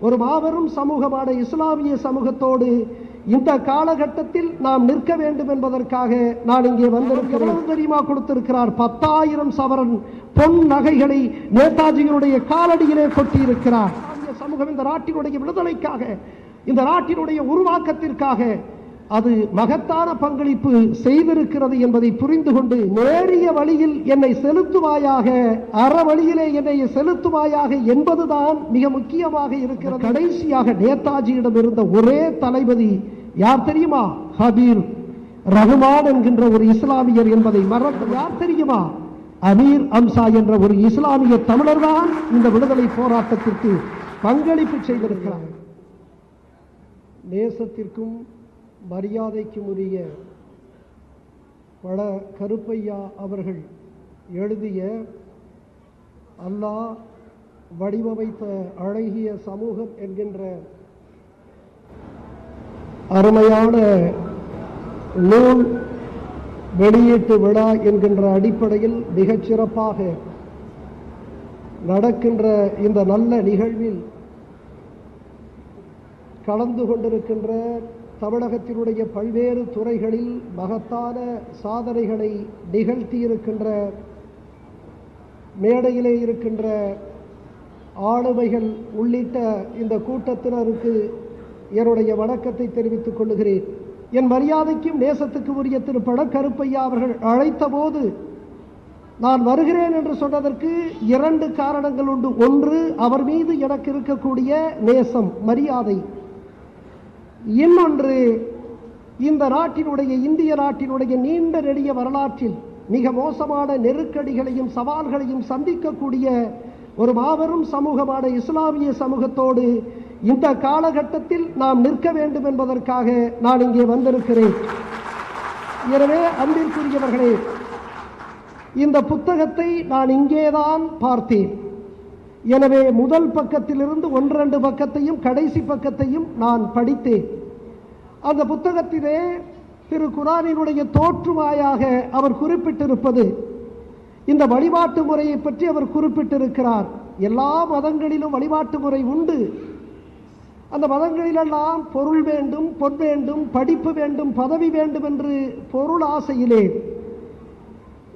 ஒரு மாபெரும் சமூகமான இஸ்லாமிய சமூகத்தோடு இந்த காலகட்டத்தில் நாம் நிற்க வேண்டும் என்பதற்காக நான் இங்கே வந்திருக்கிறேன். தெரியுமா கொடுத்திருக்கிறார்? பத்தாயிரம் சவரன் பொன் நகைகளை நேதாஜியினுடைய காலடியிலே கொட்டியிருக்கிறார். சமூகம் இந்த நாட்டினுடைய விடுதலைக்காக இந்த நாட்டினுடைய உருவாக்கத்திற்காக அது மகத்தான பங்களிப்பு செய்திருக்கிறது என்பதை புரிந்து கொண்டு நேரிய வழியில் என்னை செலுத்துவாயாக அற வழியிலே என்னை செலுத்துவாயாக என்பதுதான் மிக முக்கியமாக இருக்கிறது. கடைசியாக நேதாஜியிடம் இருந்த ஒரே தளபதி யார் தெரியுமா? ஹபீர். ரகுமான் என்கின்ற ஒரு இஸ்லாமியர் என்பதை மறந்து யார் தெரியுமா? அமீர் அம்சா என்ற ஒரு இஸ்லாமிய தமிழர் தான் இந்த விடுதலை போராட்டத்திற்கு பங்களிப்பு செய்திருக்கிறார். நேசத்திற்கும் மரியாதைக்கு உரிய பல கருப்பையா அவர்கள் எழுதிய அல்லாஹ் வடிவமைத்த அழகிய சமூகம் என்கின்ற அருமையான நூல் வெளியீட்டு விழா என்கின்ற அடிப்படையில் மிகச்சிறப்பாக நடக்கின்ற இந்த நல்ல நிகழ்வில் கலந்து கொண்டிருக்கின்ற தமிழகத்தினுடைய பல்வேறு துறைகளில் மகத்தான சாதனைகளை நிகழ்த்தியிருக்கின்ற மேடையிலே இருக்கின்ற ஆளுமைகள் உள்ளிட்ட இந்த கூட்டத்தினருக்கு என்னுடைய வணக்கத்தை தெரிவித்துக் கொள்கிறேன். என் மரியாதைக்கும் நேசத்துக்கு உரிய திரு பழக்கருப்பையா அவர்கள் அழைத்த போது நான் வருகிறேன் என்று சொன்னதற்கு இரண்டு காரணங்கள் உண்டு. ஒன்று அவர் மீது எனக்கு இருக்கக்கூடிய நேசம் மரியாதை. இன்னொன்று இந்த நாட்டினுடைய இந்திய நாட்டினுடைய நீண்ட நெடிய வரலாற்றில் மிக மோசமான நெருக்கடிகளையும் சவால்களையும் சந்திக்கக்கூடிய ஒரு மாபெரும் சமூகமான இஸ்லாமிய சமூகத்தோடு இந்த காலகட்டத்தில் நாம் நிற்க வேண்டும் என்பதற்காக நான் இங்கே வந்திருக்கிறேன். எனவே அன்பிற்குரியவர்களே இந்த புத்தகத்தை நான் இங்கேதான் பார்த்தேன். எனவே முதல் பக்கத்திலிருந்து ஒன்றிரண்டு பக்கத்தையும் கடைசி பக்கத்தையும் நான் படித்தேன். அந்த புத்தகத்திலே திரு குரானினுடைய தோற்றுவாயாக அவர் குறிப்பிட்டிருப்பது இந்த வழிபாட்டு முறையை பற்றி அவர் குறிப்பிட்டிருக்கிறார். எல்லா மதங்களிலும் வழிபாட்டு முறை உண்டு. அந்த மதங்களிலெல்லாம் பொருள் வேண்டும் பொன் வேண்டும் படிப்பு வேண்டும் பதவி வேண்டும் என்று பொருள் ஆசையிலே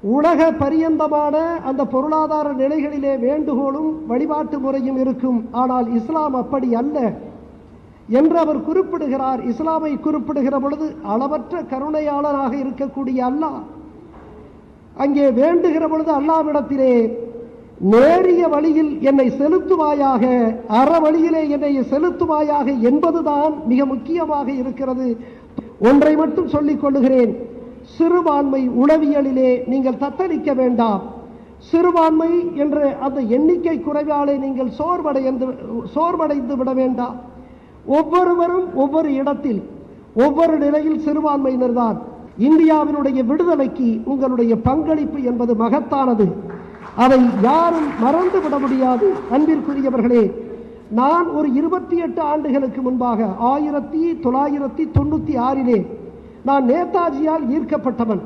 உலக பரியந்தமான அந்த பொருளாதார நிலைகளிலே வேண்டுகோளும் வழிபாட்டு முறையும் இருக்கும். ஆனால் இஸ்லாம் அப்படி அல்ல. என்று அவர் குறிப்பிடுகிறார். இஸ்லாமை குறிப்பிடுகிற பொழுது அளவற்ற கருணையாளராக இருக்கக்கூடிய அல்லாஹ். அங்கே வேண்டுகிற பொழுது அல்லாவிடத்திலே நேரிய வழியில் என்னை செலுத்துவாயாக அற வழியிலே என்னை செலுத்துவாயாக என்பதுதான் மிக முக்கியமாக இருக்கிறது. ஒன்றை மட்டும் சொல்லிக் கொள்ளுகிறேன். சிறுபான்மை உளவியலிலே நீங்கள் தத்தளிக்க வேண்டாம். சிறுபான்மை என்ற அந்த எண்ணிக்கை குறைவாலே நீங்கள் சோர்வடைந்து சோர்வடைந்து விட வேண்டாம். ஒவ்வொருவரும் ஒவ்வொரு இடத்தில் ஒவ்வொரு நிலையில் சிறுபான்மையினர் தான். இந்தியாவினுடைய விடுதலைக்கு உங்களுடைய பங்களிப்பு என்பது மகத்தானது. அதை யாரும் மறந்து விட முடியாது அன்பிற்குரியவர்களே. நான் ஒரு இருபத்தி எட்டு ஆண்டுகளுக்கு முன்பாக ஆயிரத்தி தொள்ளாயிரத்தி தொண்ணூற்றி ஆறிலே நான் நேதாஜியால் ஈர்க்கப்பட்டவன்.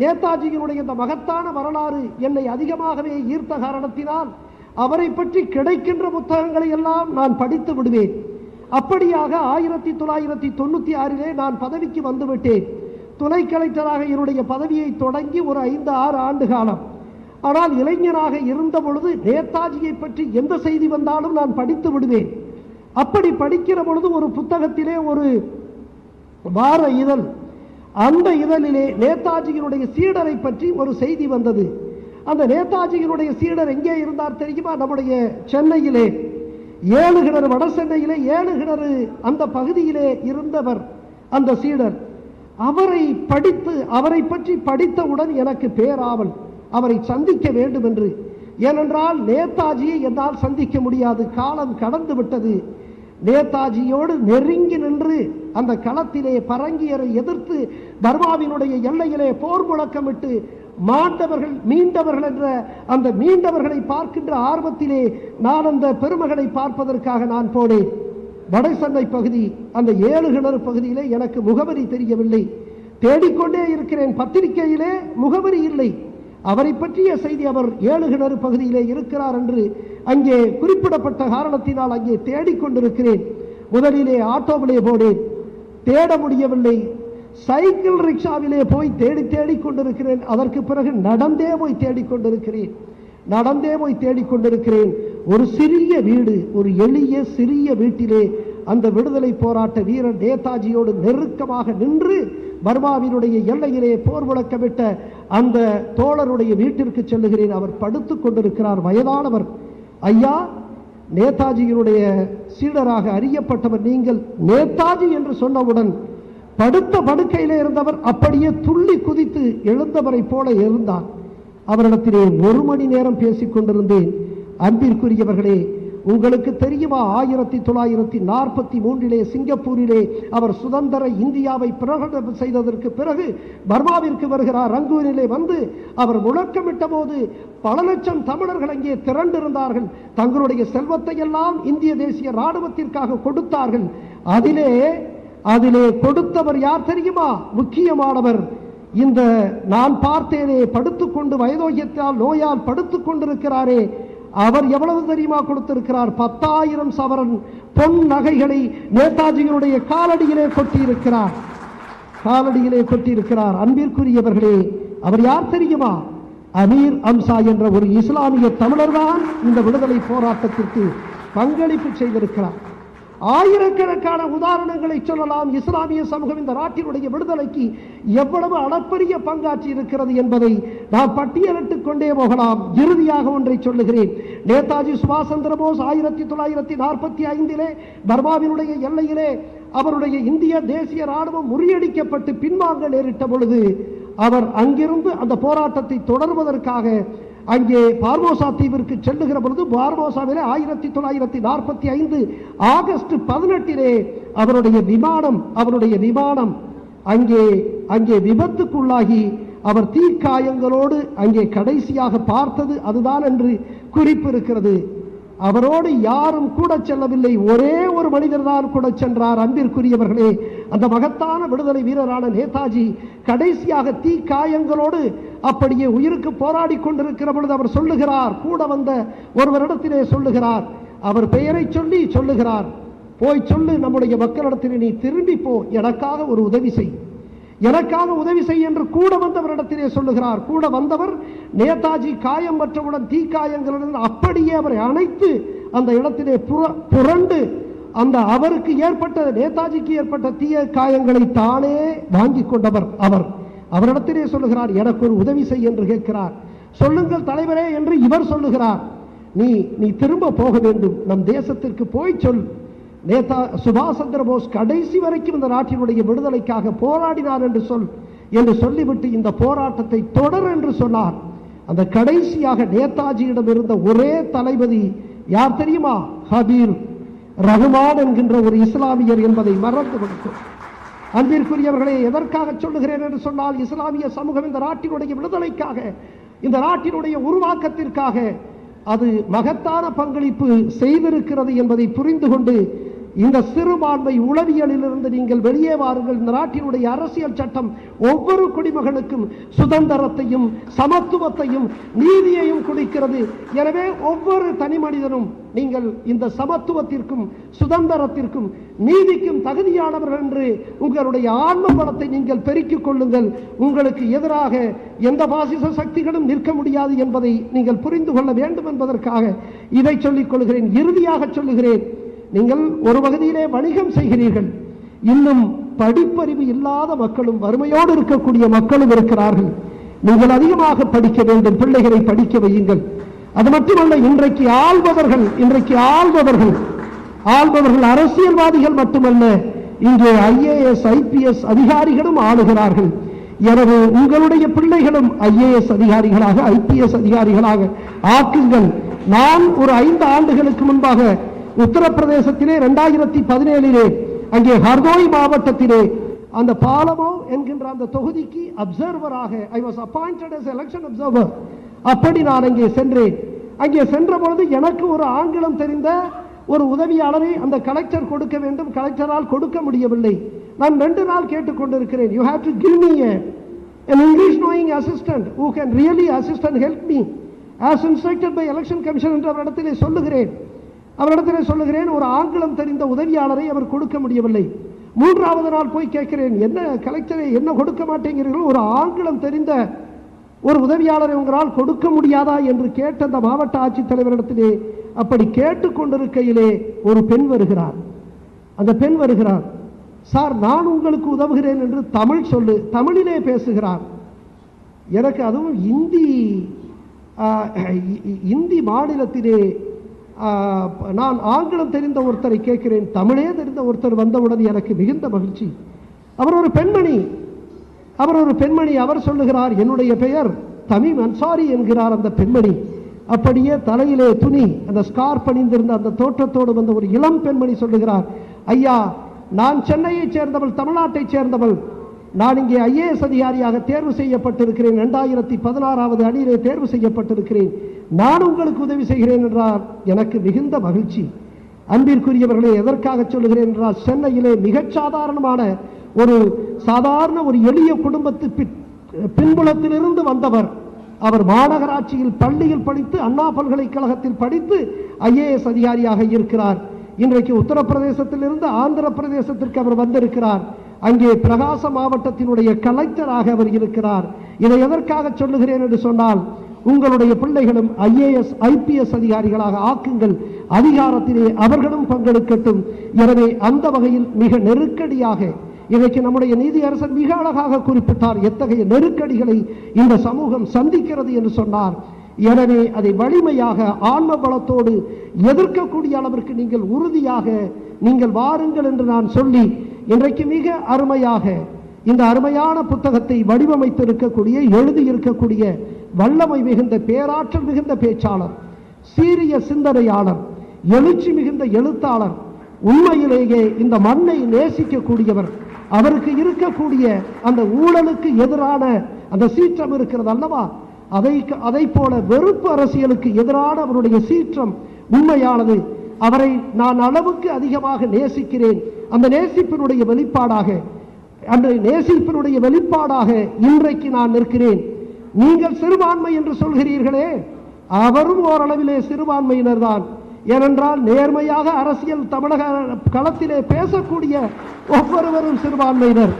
நேதாஜியினுடைய இந்த மகத்தான வரலாறு என்னை அதிகமாகவே ஈர்த்த காரணத்தினால் அவரை பற்றி கிடைக்கின்ற புத்தகங்களை எல்லாம் நான் படித்து விடுவேன். அப்படியாக ஆயிரத்தி தொள்ளாயிரத்தி தொண்ணூற்றி ஆறிலே நான் பதவிக்கு வந்துவிட்டேன் துணை கலெக்டராக என்னுடைய பதவியை தொடங்கி ஒரு ஐந்து ஆறு ஆண்டு காலம். ஆனால் இளைஞராக இருந்த பொழுது நேதாஜியை பற்றி எந்த செய்தி வந்தாலும் நான் படித்து விடுவேன். அப்படி படிக்கிற பொழுது ஒரு புத்தகத்திலே ஒரு வார இதழ் அந்த இதழிலே நேதாஜியினுடைய சீடரை பற்றி ஒரு செய்தி வந்தது. அந்த நேதாஜியினுடைய சீடர் எங்கே இருந்தார் தெரியுமா? நம்முடைய சென்னையிலே. ஏழு கிணறு வட சென்னையிலே ஏழு கிணறு அந்த பகுதியிலே இருந்தவர் அந்த சீடர். அவரை படித்து அவரை பற்றி படித்தவுடன் எனக்கு பேராவல். அவரை சந்திக்க வேண்டும் என்று ஏனென்றால் நேதாஜியை என்னால் சந்திக்க முடியாது. காலம் கடந்து விட்டது. நேதாஜியோடு நெருங்கி நின்று அந்த களத்திலே பரங்கியரை எதிர்த்து பர்மாவினுடைய எல்லையிலே போர் முழக்கமிட்டு மாண்டவர்கள் மீண்டவர்கள் என்ற அந்த மீண்டவர்களை பார்க்கின்ற ஆர்வத்திலே நான் அந்த பெருமகளை பார்ப்பதற்காக நான் போனேன். வடசென்னை பகுதி அந்த ஏழு கிணறு பகுதியிலே எனக்கு முகவரி தெரியவில்லை. தேடிக்கொண்டே இருக்கிறேன். பத்திரிகையிலே முகவரி இல்லை. அவரை பற்றிய செய்தி அவர் ஏழு கிணறு பகுதியிலே இருக்கிறார் என்று அங்கே குறிப்பிடப்பட்ட காரணத்தினால் அங்கே தேடிக்கொண்டிருக்கிறேன். முதலிலே ஆட்டோவிலே போனேன். தேட முடியவில்லை. சைக்கிள் ரிக்ஷாவிலே போய் தேடி தேடிக் கொண்டிருக்கிறேன். அதற்கு பிறகு நடந்தே போய் தேடிக்கொண்டிருக்கிறேன் நடந்தே போய் தேடிக்கொண்டிருக்கிறேன் ஒரு சிறிய வீடு ஒரு எளிய சிறிய வீட்டிலே அந்த விடுதலை போராட்ட வீரர் நேதாஜியோடு நெருக்கமாக நின்று பர்மாவினுடைய எல்லையிலே போர் முழக்கமிட்ட அந்த தோழருடைய வீட்டிற்கு செல்லுகிறேன். அவர் படுத்துக் கொண்டிருக்கிறார். வயதானவர். ஐயா நேதாஜியினுடைய சீடராக அறியப்பட்டவர் நீங்கள் நேதாஜி என்று சொன்னவுடன் படுத்த படுக்கையிலே இருந்தவர் அப்படியே துள்ளி குதித்து எழுந்தவரை போல இருந்தார். அவரிடத்திலே ஒரு மணி நேரம் பேசிக் கொண்டிருந்தேன் அன்பிற்குரியவர்களே உங்களுக்கு தெரியுமா? ஆயிரத்தி தொள்ளாயிரத்தி நாற்பத்தி மூன்றிலே சிங்கப்பூரிலே அவர் சுதந்திர இந்தியாவை பிரகடனம் செய்ததற்கு பிறகு பர்மாவிற்கு வருகிறார். ரங்கூனிலே வந்து அவர் முழக்கமிட்ட போது பல லட்சம் தமிழர்கள் அங்கே திரண்டிருந்தார்கள். தங்களுடைய செல்வத்தை எல்லாம் இந்திய தேசிய ராணுவத்திற்காக கொடுத்தார்கள். அதிலே அதிலே கொடுத்தவர் யார் தெரியுமா? முக்கியமானவர். இந்த நான் பார்த்தேனே படுத்துக்கொண்டு வயதோகியத்தால் நோயால் படுத்துக் கொண்டிருக்கிறாரே அவர் எவ்வளவு தெரியுமா கொடுத்திருக்கிறார்? பத்தாயிரம் சவரன் பொன் நகைகளை நேதாஜியினுடைய காலடியிலே கொட்டியிருக்கிறார். காலடியிலே கொட்டியிருக்கிறார். அன்பிற்குரியவர்களே அவர் யார் தெரியுமா? அமீர் அம்சா என்ற ஒரு இஸ்லாமிய தமிழர்தான் இந்த விடுதலை போராட்டத்திற்கு பங்களிப்பு செய்திருக்கிறார். ஆயிரக்கணக்கான உதாரணங்களை சொல்லலாம். இஸ்லாமிய சமூகம் இந்த நாட்டினுடைய விடுதலைக்கு எவ்வளவு அளப்பரிய பங்காற்றி இருக்கிறது என்பதை நாம் பட்டியலிட்டுக் கொண்டே போகலாம். இறுதியாக ஒன்றை சொல்லுகிறேன். நேதாஜி சுபாஷ் சந்திர போஸ் ஆயிரத்தி தொள்ளாயிரத்தி நாற்பத்தி ஐந்திலே பர்மாவினுடைய எல்லையிலே அவருடைய இந்திய தேசிய ராணுவம் முறியடிக்கப்பட்டு பின்வாங்க நேரிட்ட பொழுது அவர் அங்கிருந்து அந்த போராட்டத்தை தொடர்வதற்காக அங்கே பார்மோசா தீவிற்கு செல்லுகிற பொழுது பார்மோசாவிலே ஆயிரத்தி தொள்ளாயிரத்தி நாற்பத்தி ஐந்து ஆகஸ்ட் பதினெட்டிலே அவருடைய விமானம் அவருடைய விமானம் அங்கே அங்கே விபத்துக்குள்ளாகி அவர் தீக்காயங்களோடு அங்கே கடைசியாக பார்த்தது அதுதான் என்று குறிப்பு இருக்கிறது அவரோடு யாரும் கூட செல்லவில்லை. ஒரே ஒரு மனிதர் தான் கூட சென்றார். அன்பிற்குரியவர்களே அந்த மகத்தான விடுதலை வீரரான நேதாஜி கடைசியாக தீ காயங்களோடு அப்படியே உயிருக்கு போராடி கொண்டிருக்கிற பொழுது அவர் சொல்லுகிறார் கூட வந்த ஒருவரிடத்திலே சொல்லுகிறார் அவர் பெயரை சொல்லி சொல்லுகிறார் போய் சொல்லு நம்முடைய மக்களிடத்தில் நீ திரும்பி போ எனக்காக ஒரு உதவி செய். எனக்காக உதவி செய் என்று கூட வந்தவரிடத்திலே சொல்லுகிறார். கூட வந்தவர் நேதாஜி காயம் மற்றவுடன் தீக்காயங்களுடன் அப்படியே அவரை அணைத்து அந்த இடத்திலே புர- புரண்டு அந்த அவருக்கு ஏற்பட்ட நேதாஜிக்கு ஏற்பட்ட தீய காயங்களை தானே வாங்கி கொண்டவர் அவர். அவரிடத்திலே சொல்லுகிறார் எனக்கு ஒரு உதவி செய் என்று கேட்கிறார். சொல்லுங்கள் தலைவரே என்று இவர் சொல்லுகிறார். நீ நீ திரும்ப போக வேண்டும். நம் தேசத்திற்கு போய் சொல். நேதா சுபாஷ் சந்திர போஸ் கடைசி வரைக்கும் இந்த நாட்டினுடைய விடுதலைக்காக போராடினார் என்று சொல் என்று சொல்லிவிட்டு இந்த போராட்டத்தை தொடர் என்று சொன்னார். அந்த கடைசியாக நேதாஜியிடம் இருந்த ஒரே தளபதி யார் தெரியுமா? ஹபீர் ரஹ்மான் என்கின்ற ஒரு இஸ்லாமியர் என்பதை மறந்து கொடுக்கும் அன்பிற்குரியவர்களே எதற்காக சொல்லுகிறேன் என்று சொன்னால் இஸ்லாமிய சமூகம் இந்த நாட்டினுடைய விடுதலைக்காக இந்த நாட்டினுடைய உருவாக்கத்திற்காக அது மகத்தான பங்களிப்பு செய்திருக்கிறது என்பதை புரிந்து கொண்டு இந்த சிறுபான்மை உளவியலிலிருந்து நீங்கள் வெளியே வாருங்கள். இந்த நாட்டினுடைய அரசியல் சட்டம் ஒவ்வொரு குடிமகனுக்கும் சுதந்திரத்தையும் சமத்துவத்தையும் நீதியையும் கொடுக்கிறது. எனவே ஒவ்வொரு தனி மனிதனும் நீங்கள் இந்த சமத்துவத்திற்கும் சுதந்திரத்திற்கும் நீதிக்கும் தகுதியானவர்கள் என்று உங்களுடைய ஆன்ம பலத்தை நீங்கள் பெருக்கிக் கொள்ளுங்கள். உங்களுக்கு எதிராக எந்த பாசிச சக்திகளும் நிற்க முடியாது என்பதை நீங்கள் புரிந்து கொள்ள வேண்டும் என்பதற்காக இதை சொல்லிக் கொள்கிறேன். இறுதியாக சொல்லுகிறேன். நீங்கள் ஒரு பகுதியிலே வணிகம் செய்கிறீர்கள். இன்னும் படிப்பறிவு இல்லாத மக்களும் வறுமையோடு இருக்கக்கூடிய மக்களும் இருக்கிறார்கள். நீங்கள் அதிகமாக படிக்க வேண்டும் பிள்ளைகளை படிக்க வையுங்கள். அது மட்டுமல்ல இன்றைக்கு ஆள்பவர்கள் இன்றைக்கு ஆள்பவர்கள் ஆள்பவர்கள் அரசியல்வாதிகள் மட்டுமல்ல இன்று ஐஏஎஸ் ஐபிஎஸ் அதிகாரிகளும் ஆளுகிறார்கள். எனவே உங்களுடைய பிள்ளைகளும் ஐஏஎஸ் அதிகாரிகளாக ஐபிஎஸ் அதிகாரிகளாக ஆக்குங்கள். நான் ஒரு ஐந்து ஆண்டுகளுக்கு முன்பாக உத்தரப்பிரதேசத்திலே இரண்டாயிரத்தி பதினேழிலே அங்கே ஹர்தோய் மாவட்டத்திலே அந்த பாலமோ என்கின்ற அந்த தொகுதிக்கு அப்சர்வராக I was appointed as election observer அப்படி நான் அங்கே சென்றேன். அங்கே சென்ற பொழுது எனக்கு ஒரு ஆங்கிலம் தெரிந்த ஒரு உதவியாளரை அந்த கலெக்டர் கொடுக்க வேண்டும். கலெக்டரால் கொடுக்க முடியவில்லை. நான் ரெண்டு நாள் கேட்டுக்கொண்டிருக்கிறேன். You have to give me an English knowing assistant who can really assist and help me. As instructed by election commission இடத்திலே சொல்லுகிறேன். அவரிடத்திலே சொல்லுகிறேன் ஒரு ஆங்கிலம் தெரிந்த உதவியாளரை அவர் கொடுக்க முடியவில்லை. மூன்றாவது நாள் போய் கேட்கிறேன் என்ன கலெக்டரை என்ன கொடுக்க மாட்டேங்கிறீர்கள்? ஒரு ஆங்கிலம் தெரிந்த ஒரு உதவியாளரை உங்களால் கொடுக்க முடியாதா? என்று கேட்ட அந்த மாவட்ட ஆட்சித்தலைவரிடத்திலே அப்படி கேட்டுக்கொண்டிருக்கையிலே ஒரு பெண் வருகிறார். அந்த பெண் வருகிறார் சார் நான் உங்களுக்கு உதவுகிறேன் என்று தமிழ் சொல்லு தமிழிலே பேசுகிறார். எனக்கு அதுவும் இந்தி இந்தி மாநிலத்திலே நான் ஆங்கிலம் தெரிந்த ஒருத்தரை கேட்கிறேன் தமிழே தெரிந்த ஒருத்தர் வந்தவுடன் எனக்கு மிகுந்த மகிழ்ச்சி. அவர் ஒரு பெண்மணி. அவர் ஒரு பெண்மணி அவர் சொல்லுகிறார் என்னுடைய பெயர் தமிம் அன்சாரி என்கிறார் அந்த பெண்மணி. அப்படியே தலையிலே துணி அந்த ஸ்கார்ப் அணிந்திருந்த அந்த தோற்றத்தோடு வந்த ஒரு இளம் பெண்மணி சொல்லுகிறார் ஐயா நான் சென்னையைச் சேர்ந்தவள் தமிழ்நாட்டைச் சேர்ந்தவள். நான் இங்கே ஐஏஎஸ் அதிகாரியாக தேர்வு செய்யப்பட்டிருக்கிறேன். ரெண்டாயிரத்தி பதினாறாவது அணியிலே தேர்வு செய்யப்பட்டிருக்கிறேன். நான் உங்களுக்கு உதவி செய்கிறேன் என்றார் எனக்கு மிகுந்த மகிழ்ச்சி. அன்பிற்குரியவர்களை எதற்காக சொல்லுகிறேன் என்றால் சென்னையிலே மிகச் சாதாரணமான ஒரு சாதாரண ஒரு எளிய குடும்பத்து பின்புலத்திலிருந்து வந்தவர் அவர் மாநகராட்சியில் பள்ளியில் படித்து அண்ணா பல்கலைக்கழகத்தில் படித்து ஐஏஎஸ் அதிகாரியாக இருக்கிறார். இன்றைக்கு உத்தரப்பிரதேசத்திலிருந்து ஆந்திர பிரதேசத்திற்கு அவர் வந்திருக்கிறார். அங்கே பிரகாச மாவட்டத்தினுடைய கலெக்டராக அவர் இருக்கிறார். இதை எதற்காக சொல்லுகிறேன் என்று சொன்னால் உங்களுடைய பிள்ளைகளும் ஐஏஎஸ் ஐபிஎஸ் அதிகாரிகளாக ஆக்குங்கள். அதிகாரத்திலே அவர்களும் பங்கெடுக்கட்டும். எனவே அந்த வகையில் மிக நெருக்கடியாக இன்றைக்கு நம்முடைய நீதியரசர் மிக அழகாக குறிப்பிட்டார் எத்தகைய நெருக்கடிகளை இந்த சமூகம் சந்திக்கிறது என்று சொன்னார். எனவே அதை வலிமையாக ஆன்ம பலத்தோடு எதிர்க்கக்கூடிய அளவிற்கு நீங்கள் உறுதியாக நீங்கள் வாருங்கள் என்று நான் சொல்லி இன்றைக்கு மிக அருமையாக இந்த அருமையான புத்தகத்தை வடிவமைத்திருக்கக்கூடிய எழுதியிருக்கக்கூடிய வல்லமை மிகுந்த பேராற்றல் மிகுந்த பேச்சாளர் சீரிய சிந்தனையாளர் எழுச்சி மிகுந்த எழுத்தாளர் உண்மையிலேயே இந்த மண்ணை நேசிக்கக்கூடியவர் அவருக்கு இருக்கக்கூடிய அந்த ஊழலுக்கு எதிரான அந்த சீற்றம் இருக்கிறது அல்லவா? அதை அதை போல வெறுப்பு அரசியலுக்கு எதிரான அவருடைய சீற்றம் உண்மையானது. அவரை நான் அளவுக்கு அதிகமாக நேசிக்கிறேன். அந்த நேசிப்பினுடைய வெளிப்பாடாக அந்த நேசிப்பினுடைய வெளிப்பாடாக இன்றைக்கு நான் நிற்கிறேன். நீங்கள் சிறுபான்மை என்று சொல்கிறீர்களே? அவரும் ஓரளவிலே சிறுபான்மையினர் தான். ஏனென்றால் நேர்மையாக அரசியல் தமிழக களத்திலே பேசக்கூடிய ஒவ்வொருவரும் சிறுபான்மையினர்.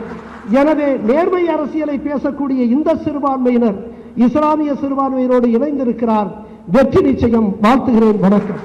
எனவே நேர்மை அரசியலை பேசக்கூடிய இந்த சிறுபான்மையினர் இஸ்லாமிய சிறுபான்மையினரோடு இணைந்திருக்கிறார். வெற்றி நிச்சயம் வாழ்த்துகிறேன். வணக்கம்.